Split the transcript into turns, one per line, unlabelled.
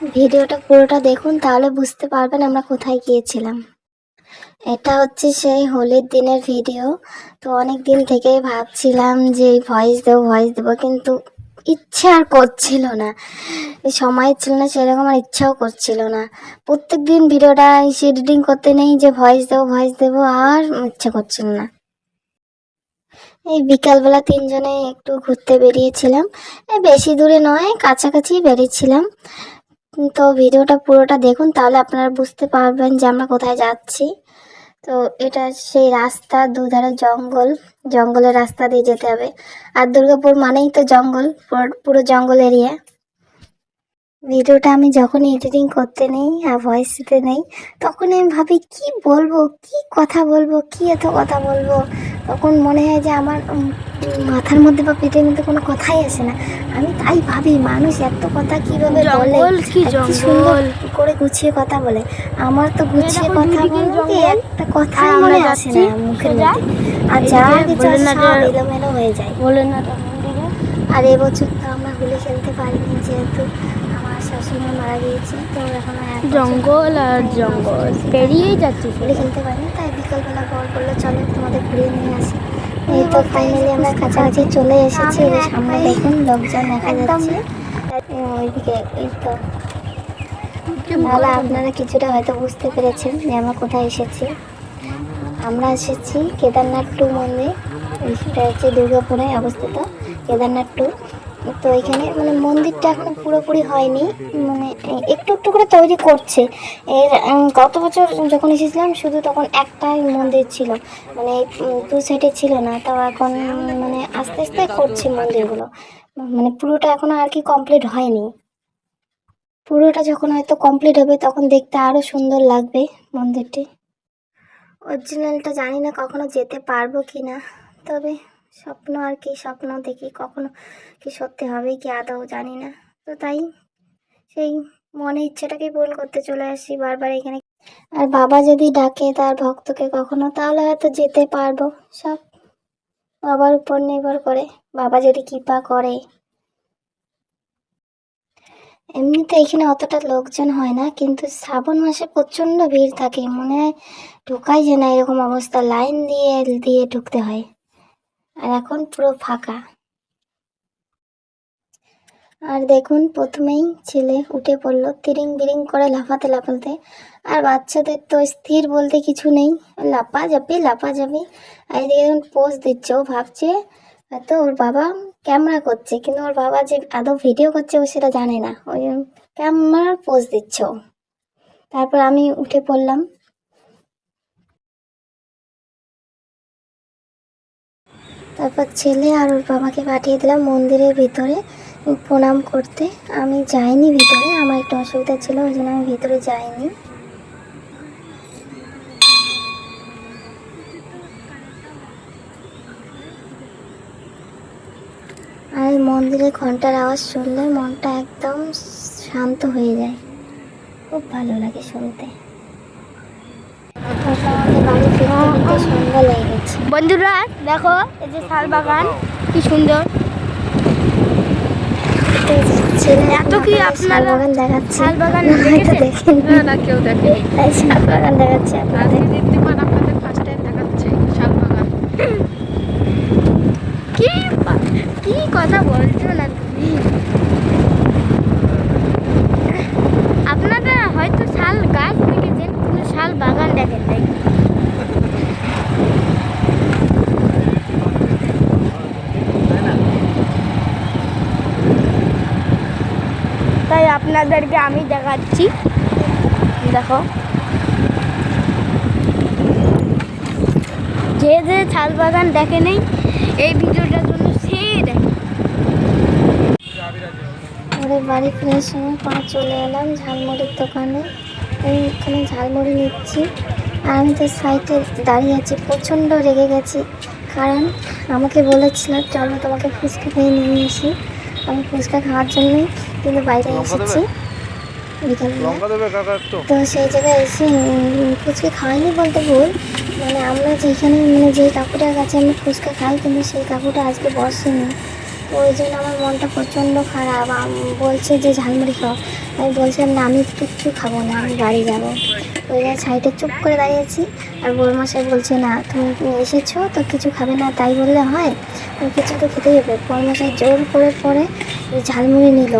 ভিডিওটা পুরোটা দেখুন, তাহলে বুঝতে পারবেন আমরা কোথায় গিয়েছিলাম। এটা হচ্ছে সেই হোলির দিনের ভিডিও। তো অনেক দিন থেকেই ভাবছিলাম যে ভয়েস দেবো ভয়েস দেবো, কিন্তু ইচ্ছে আর করছিল না। সময় ছিল না, সেরকম আর ইচ্ছাও করছিল না। প্রত্যেক দিন ভিডিওটা এডিটিং করতে নেই যে ভয়েস দেবো ভয়েস দেবো, আর ইচ্ছে করছিল না। এই বিকালবেলা তিনজনে একটু ঘুরতে বেরিয়েছিলাম। বেশি দূরে নয় কাছাকাছি বেরিয়েছিলাম। তো ভিডিওটা পুরোটা দেখুন, তাহলে আপনারা বুঝতে পারবেন যে আমরা কোথায় যাচ্ছি। তো এটা সেই রাস্তা, দুধারে জঙ্গল। জঙ্গলের রাস্তা দিয়ে যেতে হবে। আর দুর্গাপুর মানেই তো জঙ্গল, পুরো- জঙ্গল এরিয়া। ভিডিওটা আমি যখনই এডিটিং করতে নেই আর ভয়েস দিতে নেই, তখন আমি ভাবি, কি বলব? কি কথা বলব? কি এত কথা বলব? তখন মনে হয় যে আমার মাথার মধ্যে বা পেটের মধ্যে কোনো কথাই আসে না। আমি তাই ভাবি মানুষ এত কথা কীভাবে বলে? সুন্দর করে গুছিয়ে কথা বলে। আমার তো গুছিয়ে কথা বলতে একটা
আমরা
মনে আসে না মুখের। মধ্যে। আর যা এলোমেলো হয়ে যায়।
বলে না
আর এবছর তো আমরা হোলি খেলতে পারিনি যেহেতু আমার শাশুড়ি মারা গিয়েছে তো এখন
জঙ্গল আর জঙ্গল পেরিয়েই যাচ্ছি
হোলি খেলতে পারিনি তাই বিকালবেলা বল করল চলো তোমাদের ঘুরিয়ে নিয়ে আসি। এই তো ফাইনালি আমরা কাছাকাছি চলে এসেছি। সামনে দেখুন লোকজন দেখা যাচ্ছে। ওইদিকে এই তো। তাহলে আপনারা কিছুটা হয়তো বুঝতে পেরেছেন যে আমরা কোথায় এসেছি। আমরা এসেছি কেদারনাথ টু মন্দির। সেটা হচ্ছে দুর্গাপুরে অবস্থিত। কেদারনাথ টু। তো এখানে মানে মন্দিরটা এখনও পুরোপুরি হয়নি মানে একটু একটু করে তৈরি করছে। এর গত বছর যখন এসেছিলাম, শুধু তখন একটাই মন্দির ছিল। মানে দু সাইডে ছিল না তাও এখন মানে আস্তে আস্তে করছে মন্দিরগুলো। মানে পুরোটা এখনও আর কি কমপ্লিট হয়নি। পুরোটা যখন হয়তো কমপ্লিট হবে, তখন দেখতে আরও সুন্দর লাগবে মন্দিরটি। অরিজিনালটা জানি না কখনো যেতে পারব কি না তবে স্বপ্ন আর কি স্বপ্ন দেখি, কখনো কি সত্যি হবে কি আদৌ জানি না। তো তাই সেই মনে ইচ্ছেটাকে পূরণ করতে চলে আসি বারবার এখানে। আর বাবা যদি ডাকে তার ভক্তকে কখনো, তাহলে হয়তো যেতে পারব। সব বাবার উপর নির্ভর করে, বাবা যদি কৃপা করে। এমনিতে এখানে অতটা লোকজন হয় না, কিন্তু শ্রাবণ মাসে প্রচণ্ড ভিড় থাকে। মনে হয় ঢোকাই যে না এরকম অবস্থা, লাইন দিয়ে দিয়ে ঢুকতে হয়। আর এখন পুরো ফাঁকা। আর দেখুন, প্রথমেই ছেলে উঠে পড়ল, তিরিং বিরিং করে লাফাতে লাফাতে। আর বাচ্চাদের তো স্থির বলতে কিছু নেই। লাপা যাবি লাপা যাবি। আর এদিকে দেখুন, পোজ দিচ্ছে, ও ভাবছে হয়তো ওর বাবা ক্যামেরা করছে। কিন্তু ওর বাবা যে আদৌ ভিডিও করছে, ও সেটা জানে না। ওই ক্যামেরার পোজ দিচ্ছে তারপর আমি উঠে পড়লাম। তারপর ছেলে আর ওর বাবাকে পাঠিয়ে দিলাম মন্দিরের ভিতরে প্রণাম করতে। আমি যাইনি ভিতরে, আমার একটু অসুবিধা ছিল, ওই জন্য আমি ভিতরে যাইনি। আর এই মন্দিরে ঘণ্টার আওয়াজ শুনলে মনটা একদম শান্ত হয়ে যায়। খুব ভালো লাগে শুনতে তারপর আমাদের বাড়ি ফিরতে ফিরতে সন্ধ্যা লেগে গেছে।
বন্ধুরা দেখো এই যে শাল বাগান কি সুন্দর।
ছেলে
এত কি আপনারা
বাগান দেখাচ্ছে
শাল বাগান
দেখেন
না কেউ দেখে
শাল বাগান দেখাচ্ছে আপনাদের
আজকে দীপ্তিমান আপনাদের ফার্স্ট টাইম দেখাচ্ছে শালবাগান
কি বা- কি কথা বলছো না তুমি আপনারা হয়তো শাল গাছ দেখেছেন কিন্তু শাল বাগান দেখেন নাই তাই আপনাদেরকে আমি দেখাচ্ছি। দেখো। যে যে শাল বাগান দেখে নেই, এই ভিডিওটার জন্য সে দেখে।
বাড়ি ফেরার সময় পা চলে এলাম ঝালমুড়ির দোকানে। এইখানে ঝালমুড়ি নিচ্ছি। আর আমি তো সাইডে দাঁড়িয়ে আছি, প্রচণ্ড রেগে গেছি। কারণ আমাকে বলেছিল, চলো তোমাকে ফুচকা খেয়ে নিয়ে আসি। আমি ফুচকা খাওয়ার জন্যই কিন্তু বাইরে এসেছি। তো সেই জায়গায় এসে ফুচকা খাওয়াইনি বলতে ভুল। মানে আমরা যেখানে মানে যেই কাকুটার কাছে আমি ফুচকা খাই কিন্তু সেই কাকুটা আজকে বসেনি। তো ওই জন্য আমার মনটা প্রচণ্ড খারাপ। বলছে যে ঝালমুড়ি খাও। আমি বলছিলাম না আমি কিচ্ছু খাব না আমি বাড়ি যাব। ওই সাইডে চুপ করে দাঁড়িয়েছি আর বৌমাশাই বলছে না তুমি এসেছ তো কিছু খাবে না তাই বললে হয়? কিছু তো খেতে হবে পরমাশা জোর করে পরে ঝালমুড়ি নিল।